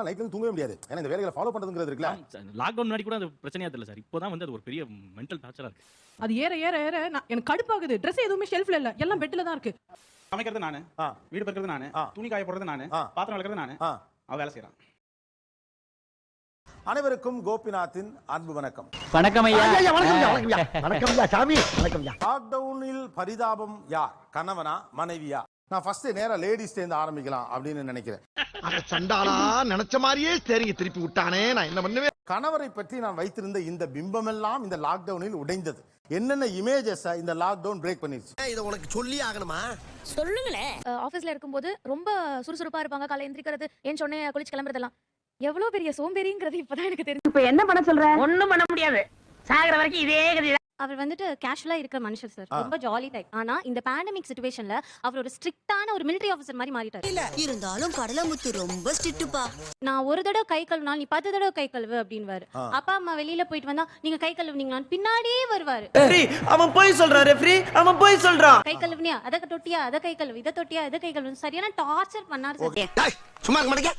என்னால நைட்ல இருந்து தூங்கவே முடியாது. ஏன்னா இந்த வேலைகளை ஃபாலோ பண்றதுங்கிறது இருக்குல்ல. லாக்டவுன் முன்னாடி கூட அது பிரச்சனையா தெரியல சார். இப்போதான் வந்து அது ஒரு பெரிய மென்டல் டார்ச்சரா இருக்கு. அது ஏற ஏற ஏற எனக்கு கடுப்பாகுது. ட்ரெஸ் எதுவுமே ஷெல்ஃப்ல இல்ல. எல்லாம் பெட்ல தான் இருக்கு. சமைக்கிறது நானு. வீடு பெருக்கிறது நானு. துணி காய போடுறது நானு. பாத்திரம் விளக்குறது நானு. ஆ. அவ வேலை செய்யறான் அனைவருக்கும் கோபிநாத்தின் அன்பு வணக்கம். வணக்கம் ஐயா. வணக்கம் ஐயா சாமி. வணக்கம் ஐயா. லாக்டவுனில் பரிதாபம் யார்? கணவனா? மனைவியா? நான் ஃபர்ஸ்ட் நேரா லேடிஸ் இருந்து ஆரம்பிக்கலாம் அப்படின்னு நினைக்கிறேன். அட சண்டாளா நினைச்ச மாதிரியே சரிங்க திருப்பி விட்டானே நான் என்ன பண்ணுவேன்? கணவரை பற்றி நான் வைத்திருந்த இந்த பிம்பமெல்லாம் இந்த லாக்டவுனில் உடைந்தது. என்னென்ன இமேஜஸ் இந்த லாக்டவுன் பிரேக் பண்ணிருச்சு? இதை உனக்கு சொல்லி ஆகணுமா? சொல்லுங்களேன். ஆஃபீஸ்ல இருக்கும்போது ரொம்ப சுறுசுறுப்பா இருப்பாங்க காலை எந்திரிக்கிறது ஏன் சொன்னே குளிச்சு கிளம்புறதெல்லாம். எவ்வளவு பெரிய சோம்பேறிங்கிறது இப்பதான் எனக்கு தெரியும் இப்ப என்ன பண்ண சொல்ற? ஒண்ணும் பண்ண முடியாது. சாகுற வரைக்கும் இதே கதி அவர் வந்துட்டு கேஷுவலா இருக்கிற மனுஷன் சார் ரொம்ப ஜாலி டைப் ஆனா இந்த பேண்டமிக் சுச்சுவேஷன்ல அவர் ஒரு ஸ்ட்ரிக்டான ஒரு military ஆஃபீஸர் மாதிரி மாறிட்டாரு. இருந்தாலும் கடலமுத்து ரொம்ப ஸ்ட்ரிக்ட்டுப்பா நான் ஒரு தடவை கை கழுவினால் நீ பத்து தடவை கை கழுவு அப்படின்வாரு. அப்பா அம்மா வெளியில போயிட்டு வந்தா நீங்க கை கழுவுனீங்களான்னு பின்னாடியே வருவாரு. அவன் போய் சொல்றான் ரெஃப்ரி அவன் போய் சொல்றான். கை கழுவுனியா? அதை தொட்டியா? அதை கை கழுவு. இதை தொட்டியா? இதை கை கழுவு சரியான டார்ச்சர் பண்ணாரு சார் சும்மா இருக்க மாட்டேங்க.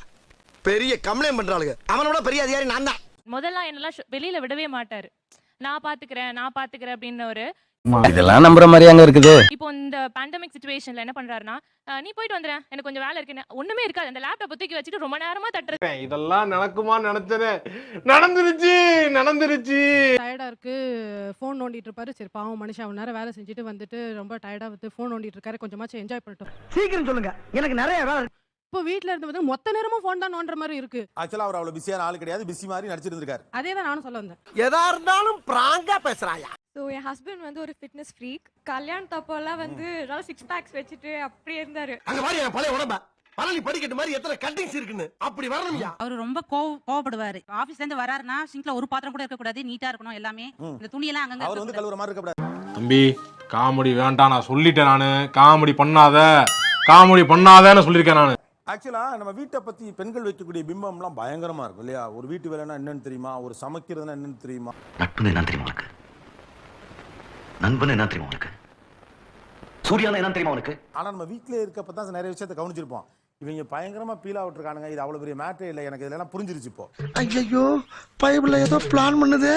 பெரிய கம்ப்ளைண்ட் பண்றாளுங்க. அவனோட பெரிய அதிகாரி நான் தான் முதல்ல என்னெல்லாம் வெளியில விடவே மாட்டாரு. நான் பாத்துக்கிறேன் நான் பாத்துக்கிறேன் அப்படின்னவரு இதெல்லாம் நம்புற மாதிரி அங்க இருக்குது. இப்போ இந்த பேண்டமிக் சுச்சுவேஷன்ல என்ன பண்றாருன்னா நீ போயிட்டு வந்துறேன் எனக்கு கொஞ்சம் வேலை இருக்கு ஒண்ணுமே இருக்காது. அந்த லேப்டாப் தூக்கி வச்சுட்டு ரொம்ப நேரமா தட்டுறது. இதெல்லாம் நடக்குமா நினைச்சேனே. நடந்துருச்சு நடந்துருச்சு. டயர்டா இருக்கு. ஃபோன் நோண்டிட்டு இருப்பாரு. சரி பாவம் மனுஷன் அவன் நேரம் வேலை செஞ்சுட்டு வந்துட்டு ரொம்ப டயர்டா வந்து ஃபோன் நோண்டிட்டு இருக்காரு. கொஞ்சமாச்சும் என்ஜாய் பண்ணிட்டோம் சீக்கிரம் சொல்லுங்க. எனக்கு நிறைய வேலை இப்போ வீட்ல இருந்து வந்து மொத்த நேரமும் ஃபோன் தான் நோண்டுற மாதிரி இருக்கு. ஆக்சுவலா அவர் அவ்வளவு பிஸியான ஆள் கிடையாது. பிஸி மாதிரி நடிச்சிருந்திருக்காரு அதே தான் நானும் சொல்ல வந்தேன். எதா இருந்தாலும் பிராங்கா பேசுறாயா? ஸோ என் ஹஸ்பண்ட் வந்து ஒரு ஃபிட்னஸ் ஃப்ரீக் கல்யாணத்தப்போல்லாம் வந்து சிக்ஸ் பேக்ஸ் வச்சுட்டு அப்படியே இருந்தாரு. அங்க பாரு என் பழைய உடம்ப பழனி படிக்கட்டு மாதிரி எத்தனை கட்டிங்ஸ் இருக்குன்னு அப்படி வரணும்யா? அவர் ரொம்ப கோவ கோவப்படுவாரு. ஆபீஸ்ல இருந்து வராருன்னா சிங்க்ல ஒரு பாத்திரம் கூட இருக்க கூடாது நீட்டா இருக்கணும் எல்லாமே. இந்த துணியெல்லாம் அங்கங்க அவர் வந்து கழுவுற மாதிரி இருக்கக்கூடாது. தம்பி காமெடி வேண்டாம் நான் சொல்லிட்டேன் நானு. காமெடி பண்ணாத. காமெடி பண்ணாதேன்னு சொல்லியிருக்கேன் நானு. ஆக்சுவலா நம்ம வீட்டை பத்தி பெண்கள் வைக்கக்கூடிய பிம்பம்லாம் பயங்கரமா இருக்கும் இல்லையா? ஒரு வீட்டு வேலைன்னா என்னன்னு தெரியுமா? ஒரு சமைக்கிறதுனா என்னன்னு தெரியுமா? நட்புன்னு என்ன தெரியுமா உனக்கு? நண்பன் என்ன தெரியுமா உனக்கு? சூர்யானா என்ன தெரியுமா உனக்கு? ஆனா நம்ம வீட்டிலே இருக்கப்ப தான் நிறைய விஷயத்தை கவனிச்சிருப்போம். இவங்க பயங்கரமா பீல் விட்டுருக்கானுங்க இது அவ்வளவு பெரிய மேட்டரே இல்லை. எனக்கு இதெல்லாம் புரிஞ்சிருச்சு இப்போ. ஐயோ பைபிள்ல ஏதோ பிளான் பண்ணுதே.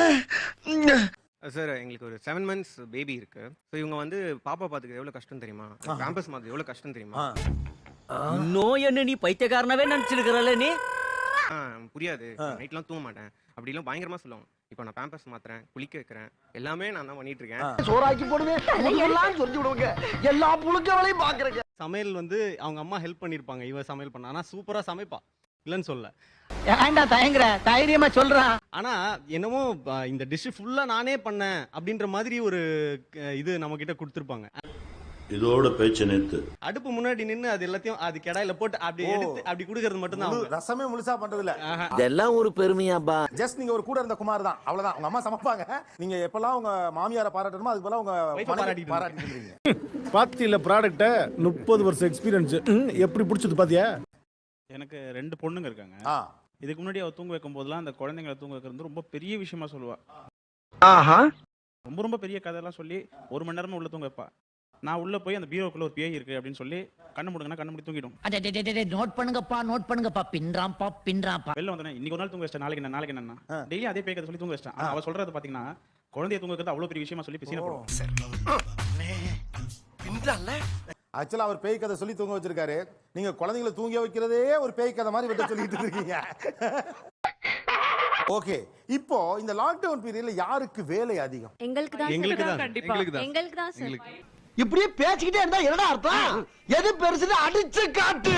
சார் எங்களுக்கு ஒரு செவன் மந்த்ஸ் பேபி இருக்கு. ஸோ இவங்க வந்து பாப்பா பாத்துக்க எவ்வளவு கஷ்டம் தெரியுமா? கேம்பஸ் மாதிரி எவ்வளவு கஷ்டம் தெரியுமா? நோய் என்ன நீ பைத்தியக்காரனவே நினைச்சிருக்கிறல்ல நீ? புரியாது. நைட்லாம் தூங்க மாட்டேன். அப்படிலாம் பயங்கரமா சொல்லுவாங்க. இப்போ நான் பேம்பஸ் மாத்துறேன் குளிக்க வைக்கிறேன் எல்லாமே நான் தான் பண்ணிட்டு இருக்கேன். சோறாக்கி போடுவேன். எல்லாம் சொல்லி விடுவாங்க. எல்லா புழுக்க வேலையும் பாக்குறேங்க. சமையல் வந்து அவங்க அம்மா ஹெல்ப் பண்ணிருப்பாங்க. இவ சமையல் பண்ண. ஆனா சூப்பரா சமைப்பா. இல்லைன்னு சொல்ல ஏன்டா தயங்குற? தைரியமா சொல்றான் ஆனா என்னமோ இந்த டிஷ் ஃபுல்லா நானே பண்ணேன் அப்படின்ற மாதிரி ஒரு இது நம்ம கிட்ட கொடுத்துருப்பாங்க. இதோட பேச்சு நேத்து அடுப்பு முன்னாடி நின்னு அது எல்லாத்தையும் அது கெடாயில போட்டு அப்படி. எடுத்து அப்படி குடுக்கறது மட்டும் தான் ரசமே முழுசா பண்றது இல்ல இதெல்லாம் ஒரு பெருமையாப்பா ஜஸ்ட் நீங்க ஒரு கூட இருந்த குமார் தான். அவ்வளவுதான். உங்க அம்மா சமைப்பாங்க. நீங்க எப்பெல்லாம் உங்க மாமியாரை பாராட்டணுமோ அதுக்கு பதிலா உங்க பாராட்டிட்டு இருக்கீங்க பாத்தியில ப்ராடக்ட்ட முப்பது வருஷம் எக்ஸ்பீரியன்ஸ் எப்படி பிடிச்சது பாத்தியா? எனக்கு ரெண்டு பொண்ணுங்க இருக்காங்க. இதுக்கு முன்னாடி அவ தூங்க வைக்கும் போதெல்லாம் அந்த குழந்தைங்களை தூங்க வைக்கிறது ரொம்ப பெரிய விஷயமா சொல்லுவா. ஆஹா. ரொம்ப ரொம்ப பெரிய கதையெல்லாம் சொல்லி ஒரு மணி நேரமா உள்ள தூங்க வைப்பா. நான் உள்ள போய் அந்த பீரோக்குள்ள ஒரு பேய் இருக்கு அப்படின்னு சொல்லி கண்ணு முடுங்கன்னா கண்ணு முடி தூங்கிடும். நோட் பண்ணுங்கப்பா நோட் பண்ணுங்கப்பா. பின்றாம்பா பின்றாம்பா வெளில வந்தேன் இன்னைக்கு ஒரு நாள் தூங்க வச்சிட்டேன். நாளைக்கு என்ன நாளைக்கு என்ன. டெய்லி அதே பேய் கதை சொல்லி தூங்க வச்சிட்டேன். ஆனா அவ சொல்றது பாத்தீங்கன்னா குழந்தைய தூங்க வைக்கிறது அவ்வளவு பெரிய விஷயமா சொல்லி பிசின ஓ. போடுவோம் ஆக்சுவலா அவர் பேய் கதை சொல்லி தூங்க வச்சிருக்காரு. நீங்க குழந்தைங்களை தூங்க வைக்கிறதே ஒரு பேய் கதை மாதிரி விட்டு சொல்லிட்டு இருக்கீங்க. ஓகே இப்போ இந்த லாக்டவுன் பீரியட்ல யாருக்கு வேலை அதிகம்? எங்களுக்கு தான் எங்களுக்கு. தான். கண்டிப்பா. எங்களுக்கு தான். சார் இப்படியே பேசிக்கிட்டே இருந்தா என்னடா அர்த்தம்? எது பெருசுன்னு அடிச்சு காட்டு.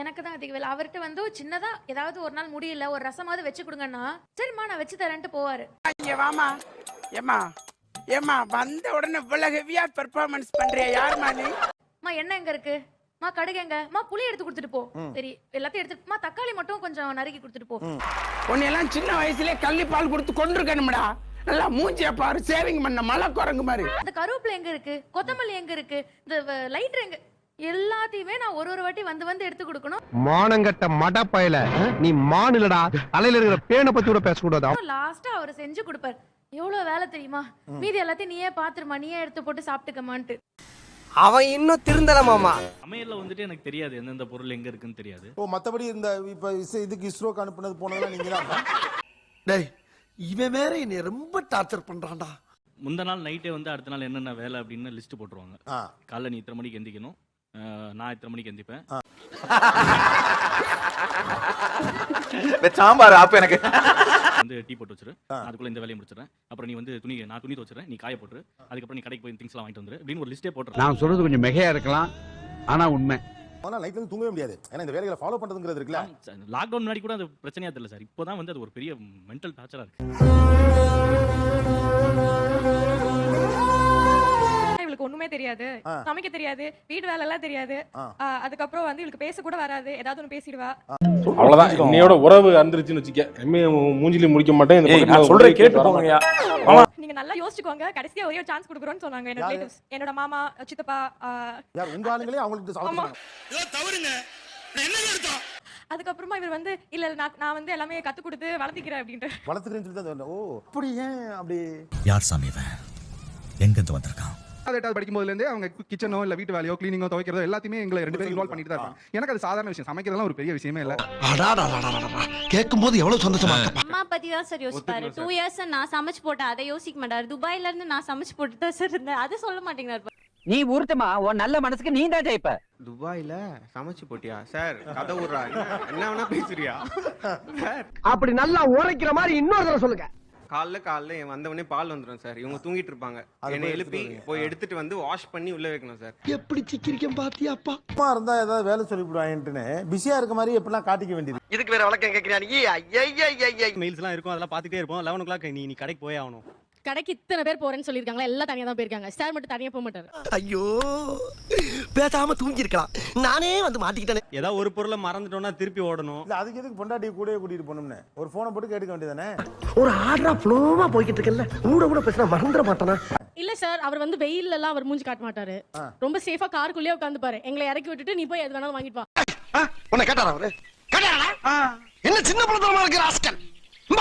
எனக்கு தான் அதிக வேலை அவர்கிட்ட வந்து சின்னதா ஏதாவது ஒரு நாள் முடியல ஒரு ரசமாவது வச்சு கொடுங்கன்னா சரிம்மா நான் வச்சு தரேன்ட்டு போவாரு. இங்க வாமா. ஏமா ஏமா வந்த உடனே இவ்வளவு ஹெவியா பெர்ஃபார்மன்ஸ் பண்றிய? யாருமா நீ? அம்மா என்ன எங்க இருக்கு? மா கடுகு எங்க? மா புளி எடுத்து கொடுத்துட்டு போ. சரி எல்லாத்தையும் எடுத்து மா தக்காளி மட்டும் கொஞ்சம் நறுக்கி கொடுத்துட்டு போ. உன்னையெல்லாம் சின்ன வயசுலயே கள்ளி பால் கொடுத்து கொண்டிருக்கணும்டா நல்லா மூஞ்சிய பாரு சேவிங் பண்ண மலை குரங்கு மாதிரி. அந்த கருவேப்பிலை எங்க இருக்கு? கொத்தமல்லி எங்க இருக்கு? இந்த லைட்டர் எங்க? எல்லாத்தையுமே நான் ஒரு ஒரு வாட்டி வந்து வந்து எடுத்து கொடுக்கணும். மானங்கட்ட மடப்பயல. நீ மானிலடா அலையில இருக்கிற பேனை பத்தி கூட பேசக்கூடாதா? லாஸ்டா அவர் செஞ்சு கொடுப்பார். எவ்வளவு வேலை தெரியுமா? மீதி எல்லாத்தையும் நீயே பாத்துருமா. நீயே எடுத்து போட்டு சாப்பிட்டுக்கமான்ட்டு அவன் இன்னும் திருந்தல மாமா. சமையல்ல வந்துட்டு எனக்கு தெரியாது எந்தெந்த பொருள் எங்க இருக்குன்னு தெரியாது. ஓ மத்தபடி இந்த இப்ப இதுக்கு இஸ்ரோக்கு அனுப்புனது போனதெல்லாம் நீங்க தான் டேய் இவன் வேற என்னை ரொம்ப டார்ச்சர் பண்றான்டா. முந்த நாள் நைட்டே வந்து அடுத்த நாள் என்னென்ன வேலை அப்படின்னு லிஸ்ட் போட்டுருவாங்க. காலைல நீ இத்தனை மணிக்கு எந்திக்கணும். நான் இத்தனை மணிக்கு எந்திப்பேன். சாம்பார் அப்ப எனக்கு. வந்து டீ போட்டு வச்சிரு. நான் அதுக்குள்ள இந்த வேலையை முடிச்சிடுறேன். அப்புறம் நீ வந்து துணி நான் துணி துவச்சிடுறேன். நீ காய போட்டுரு. அதுக்கப்புறம் நீ கடைக்கு போய் திங்ஸ்லாம் வாங்கிட்டு வந்துரு. அப்படின்னு ஒரு லிஸ்ட்டே போட்டுரு நான் சொல்றது கொஞ்சம் மிகையா இருக்கலாம். ஆனா உண்மை. ஆனால் நைட்ல இருந்து தூங்கவே முடியாது. ஏன்னா இந்த வேலைகளை ஃபாலோ பண்றதுங்கிறது இருக்குல்ல. லாக்டவுன் முன்னாடி கூட அது பிரச்சனையா தெரியல சார். இப்போதான் வந்து அது ஒரு பெரிய மென்டல் டார்ச்சரா இருக்கு. இவளுக்கு ஒண்ணுமே தெரியாது. சமைக்க தெரியாது. வீட்டு வேலை எல்லாம் தெரியாது அதுக்கப்புறம் வந்து இவளுக்கு பேச கூட வராது. ஏதாவது ஒன்று பேசிடுவா. அவ்வளவுதான். இன்னையோட உறவு அந்திருச்சுன்னு வச்சுக்க. எம்ஏ மூஞ்சிலி முடிக்க மாட்டேன். சொல்றேன் கேட்டு போங்கயா நல்லா யோசிச்சுக்கோங்க. கடைசியா ஒரே ஒரு சான்ஸ் கொடுக்குறோம்னு சொன்னாங்க என்னோட யாரு? ரிலேட்டிவ்ஸ் என்னோட மாமா சித்தப்பா ஆ, யார்? உங்க ஆளுங்களே அவங்களுக்கு ஆமா. சாப்பிட்டு அதுக்கப்புறமா இவர் வந்து இல்ல இல்ல, நான் நான் வந்து எல்லாமே கத்து கொடுத்து வளர்த்திக்கிறேன் அப்படின்ட்டு வளர்த்துக்கிறேன்னு சொல்லி தான் சொன்னேன். ஓ அப்படி ஏன் அப்படி. யார் சாமி இவன்? எங்கிருந்து வந்திருக்கான்? எட்டாவது படிக்கும் போதுல இருந்தே அவங்க கிச்சனோ இல்ல வீட்டு வேலையோ கிளீனிங்கோ துவைக்கிறதோ எல்லாத்தையுமே எங்களை ரெண்டு பேரும் இன்வால்வ் பண்ணிட்டு தான் எனக்கு அது சாதாரண விஷயம். சமைக்கிறதெல்லாம் ஒரு பெரிய விஷயமே இல்ல. கேட்கும் போது எவ்வளவு சந்தோஷமா இருக்கு அம்மா பத்தி தான் சார் யோசிப்பாரு. டூ இயர்ஸ் நான் சமைச்சு போட்டேன். அதை யோசிக்க மாட்டாரு. துபாயில இருந்து நான் சமைச்சு போட்டு தான் சார் இருந்தேன். அதை சொல்ல மாட்டேங்கிறாரு நீ ஊர்த்தமா உன் நல்ல மனசுக்கு நீ தான் ஜெயிப்ப. துபாயில சமைச்சு போட்டியா? சார் கதை விடுறா. என்ன வேணா பேசுறியா? அப்படி நல்லா உரைக்கிற மாதிரி இன்னொரு தடவை சொல்லுங்க. காலைல காலைல வந்தவொடனே பால் வந்துடும் சார். இவங்க தூங்கிட்டு இருப்பாங்க அதை என்னை போய் எழுப்பி எடுத்துட்டு போய் எடுத்துட்டு வந்து வாஷ் பண்ணி உள்ள வைக்கணும் சார். எப்படி சிக்கிரிக்கம் பாத்தியாப்பா சும்மா இருந்தா ஏதாவது வேலை சொல்லி விடுவாங்கன்ட்டுன்னு பிஸியா இருக்க மாதிரி எப்படிலாம் காட்டிக்க வேண்டியது? இதுக்கு வேற வழக்கம் கேக்குறியா நீ? ஐயா மெயில்ஸ் எல்லாம் இருக்கும் அதெல்லாம் பாத்துட்டே இருப்போம் லெவன் ஓ கிளாக் நீ நீ கடைக்கு போய் ஆகணும் கடைக்கு இத்தனை பேர் போறேன்னு சொல்லியிருக்காங்களா? எல்லாம் தனியா தான் போயிருக்காங்க. ஸ்டார் மட்டும் தனியா போக மாட்டாரு. ஐயோ பேசாம தூங்கி இருக்கலாம் நானே வந்து மாட்டிக்கிட்டேனே. ஏதாவது ஒரு பொருளை மறந்துட்டோம்னா திருப்பி ஓடணும். இல்ல அதுக்கு எதுக்கு பொண்டாட்டி கூடவே கூட்டிட்டு போகணும்னு? ஒரு போனை போட்டு கேட்டுக்க வேண்டியதானே ஒரு ஆர்டரா ஃப்ளோவா போய்கிட்டு இருக்கல கூட கூட பேசினா மறந்துட மாட்டானா? இல்ல சார் அவர் வந்து வெயில்ல எல்லாம் அவர் மூஞ்சி காட்ட மாட்டாரு. ரொம்ப சேஃபா காருக்குள்ளேயே உட்காந்து பாரு எங்களை இறக்கி விட்டுட்டு நீ போய் எது வேணாலும் வாங்கிட்டு வா. உன்னை கேட்டாரா அவரு? கேட்டாரா? என்ன சின்ன பழத்தனமா இருக்கு ராஸ்கல்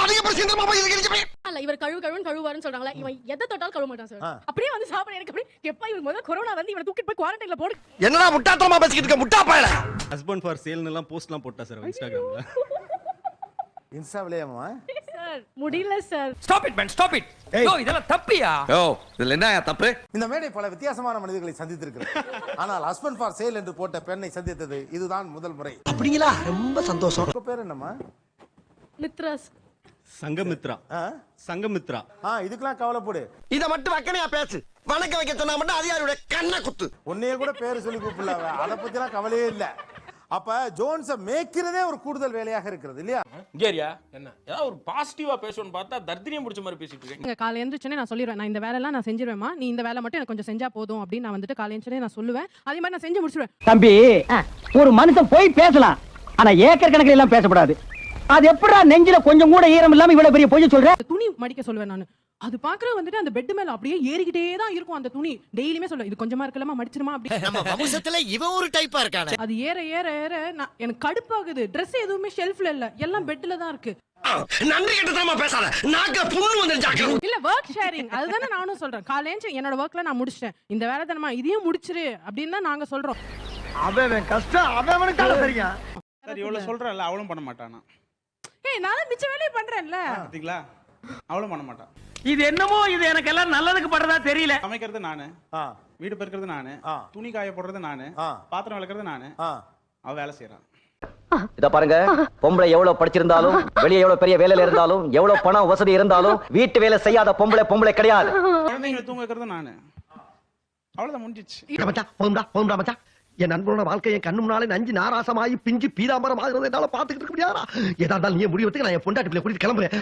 இல்ல இவர் கழுவு கழுவுன்னு கழுவாருன்னு சொல்றாங்களா இவன் எதை தொட்டாலும் கழுவ மாட்டான் ஆ. சார் அப்படியே வந்து சாப்பிட எனக்கு அப்படியே எப்பா இவன் முதல்ல கொரோனா வந்து இவனை தூக்கிட்டு போய் குவாரண்டைன்ல போடு. என்னடா முட்டாத்தனமா பேசிக்கிட்டு இருக்க முட்டா பயல ஹஸ்பண்ட் ஃபார் சேல்னு எல்லாம் போஸ்ட்லாம் போட்டா சார் இன்ஸ்டாகிராம்ல இன்ஸ்டா விளையாமா சார் முடியல sir. Stop it man stop it yo இதெல்லாம் தப்பியா? யோ இதுல என்ன தப்பு? இந்த மேடை பல வித்தியாசமான மனிதர்களை சந்தித்திருக்கிறது. ஆனால் ஹஸ்பண்ட் ஃபார் சேல் என்று போட்ட பெண்ணை சந்தித்தது இதுதான் முதல் முறை. அப்படிங்களா? ரொம்ப சந்தோஷம். உங்க பேர் என்னம்மா? மித்ராஸ் சங்கமித்ரா. ஆ? சங்கமித்ரா. ஆ இதுக்கெல்லாம் கவலைப்படு. இத மட்டும் வக்கனையா பேசு. வணக்க வைக்க சொன்னா மட்டும் அதிகாரியோட கண்ணை குத்து. உன்னைய கூட பேர் சொல்லி கூப்பிடல அவ. அதை பத்திலாம் கவலையே இல்ல. அப்ப ஜோன்ஸை மேய்க்கிறதே ஒரு கூடுதல் வேலையாக இருக்கிறது இல்லையா? கேரியா என்ன? ஏதாவது ஒரு பாசிட்டிவா பேசணும்னு பார்த்தா தர்தினியம் பிடிச்ச மாதிரி பேசிட்டு இருக்கேன். இங்க காலை எழுந்திரிச்சோனே நான் சொல்லிடுவேன் நான் இந்த வேலையெல்லாம் நான் செஞ்சிருவேமா நீ இந்த வேலை மட்டும் எனக்கு கொஞ்சம் செஞ்சா போதும் அப்படின்னு நான் வந்துட்டு காலை எழுந்திரிச்சோனே நான் சொல்லுவேன். அதே மாதிரி நான் செஞ்சு முடிச்சிருவேன். தம்பி ஒரு மனுஷன் போய் பேசலாம். ஆனா ஏக்கர் கணக்கில் எல்லாம் பேசக்கூடாது அது எப்படா நெஞ்சில கொஞ்சம் கூட ஈரம் இல்லாம இவ்வளவு பெரிய பொய்ய சொல்ற? துணி மடிக்க சொல்லுவேன் நான். அது பாக்குற வந்துட்டு அந்த பெட் மேல அப்படியே ஏறிக்கிட்டே தான் இருக்கும் அந்த துணி. டெய்லியுமே சொல்லுவேன் இது கொஞ்சமா இருக்கலாமா? மடிச்சிருமா? அப்படி. நம்ம வம்சத்துல இவன் ஒரு டைப்பா இருக்கானே. அது ஏற ஏற ஏற நான் எனக்கு கடுப்பாகுது. Dress எதுவுமே ஷெல்ஃப்ல இல்ல. எல்லாம் பெட்ல தான் இருக்கு. நன்றி கெட்டதாமா பேசாத. நாக்க புண்ணு வந்துருச்சாக்க இல்ல ஒர்க் ஷேரிங் அதுதானே நானும் சொல்றேன். காலையில என்னோட ஒர்க்ல நான் முடிச்சிட்டேன். இந்த வேலை தானமா இதையும் முடிச்சிரு அப்படின்னு தான் நாங்க சொல்றோம். அவன் கஷ்டம். அவனுக்கு தெரியும்? சார் இவ்வளவு சொல்றல அவளும் பண்ண மாட்டானா? ஏய் நான் மிச்ச வேலையை பண்றேன்ல. பாத்தீங்களா? அவளும் பண்ண மாட்டான் இது என்னமோ இது எனக்கு எல்லாம் நல்லதுக்கு படுறதா தெரியல. சமைக்கிறது நானு. வீடு பெருக்கிறது நானு. துணி காய போடுறது நானு. பாத்திரம் விளக்குறது நானு. அவ வேலை செய்யறான் இத பாருங்க பொம்பளை எவ்வளவு படிச்சிருந்தாலும் வெளியே எவ்வளவு பெரிய வேலையில இருந்தாலும் எவ்வளவு பணம் வசதி இருந்தாலும் வீட்டு வேலை செய்யாத பொம்பளை பொம்பளை கிடையாது. குழந்தைங்களை தூங்க வைக்கிறது நானு. அவ்வளவுதான் முடிஞ்சிச்சு. என் நண்பனோட வாழ்க்கை என் கண்ணு முன்னாலே நஞ்சு நாராசமாயி பிஞ்சு பீதாம்பரம் ஆகுறது என்னால பாத்துக்கிட்டு இருக்க முடியாதா? ஏதா இருந்தாலும் நீ முடிவெடுத்து நான் என் பொண்டாட்டி பிள்ளை கூட்டிட்டு கிளம்புறேன்.